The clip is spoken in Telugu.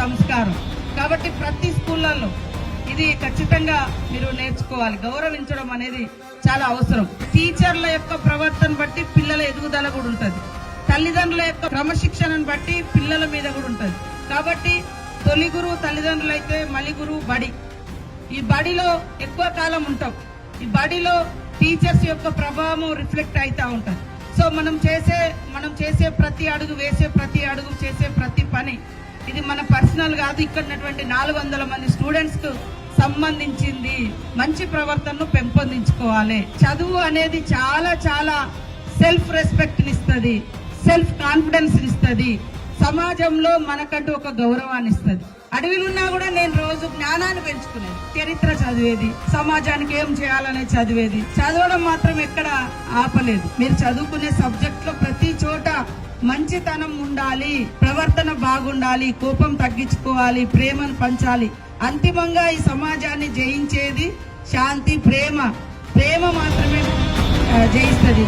సంస్కారం. కాబట్టి ప్రతి స్కూళ్ళల్లో ఇది ఖచ్చితంగా మీరు నేర్చుకోవాలి. గౌరవించడం అనేది చాలా అవసరం. టీచర్ల యొక్క ప్రవర్తన బట్టి పిల్లల ఎదుగుదల కూడా ఉంటుంది. తల్లిదండ్రుల యొక్క క్రమశిక్షణను బట్టి పిల్లల మీద కూడా ఉంటుంది. కాబట్టి తొలి గురువు తల్లిదండ్రులు అయితే మలి బడి. ఈ బడిలో ఎక్కువ కాలం ఉంటాం. ఈ బడిలో టీచర్స్ యొక్క ప్రభావం రిఫ్లెక్ట్ అవుతూ ఉంటుంది. సో మనం చేసే మనం చేసే ప్రతి అడుగు వేసే ప్రతి అడుగు చేసే ప్రతి పని ఇది మన పర్సనల్ కాదు ఇక్కడ ఉన్నటువంటి నాలుగు వందల మంది స్టూడెంట్స్కు సంబంధించింది. మంచి ప్రవర్తనను పెంపొందించుకోవాలి. చదువు అనేది చాలా చాలా సెల్ఫ్ రెస్పెక్ట్ ఇస్తుంది సెల్ఫ్ కాన్ఫిడెన్స్ ఇస్తుంది. సమాజంలో మనకంటూ ఒక గౌరవాన్ని ఇస్తుంది. అడవిలో ఉన్నా కూడా నేను రోజు జ్ఞానాన్ని పెంచుకునేది. చరిత్ర చదివేది సమాజానికి ఏం చేయాలనే చదివేది. చదవడం మాత్రం ఎక్కడ ఆపలేదు. మీరు చదువుకునే సబ్జెక్ట్లో ప్రతి చోట మంచితనం ఉండాలి ప్రవర్తన బాగుండాలి కోపం తగ్గించుకోవాలి ప్రేమను పంచాలి. అంతిమంగా ఈ సమాజాన్ని జయించేది శాంతి ప్రేమ. ప్రేమ మాత్రమే జయిస్తుంది.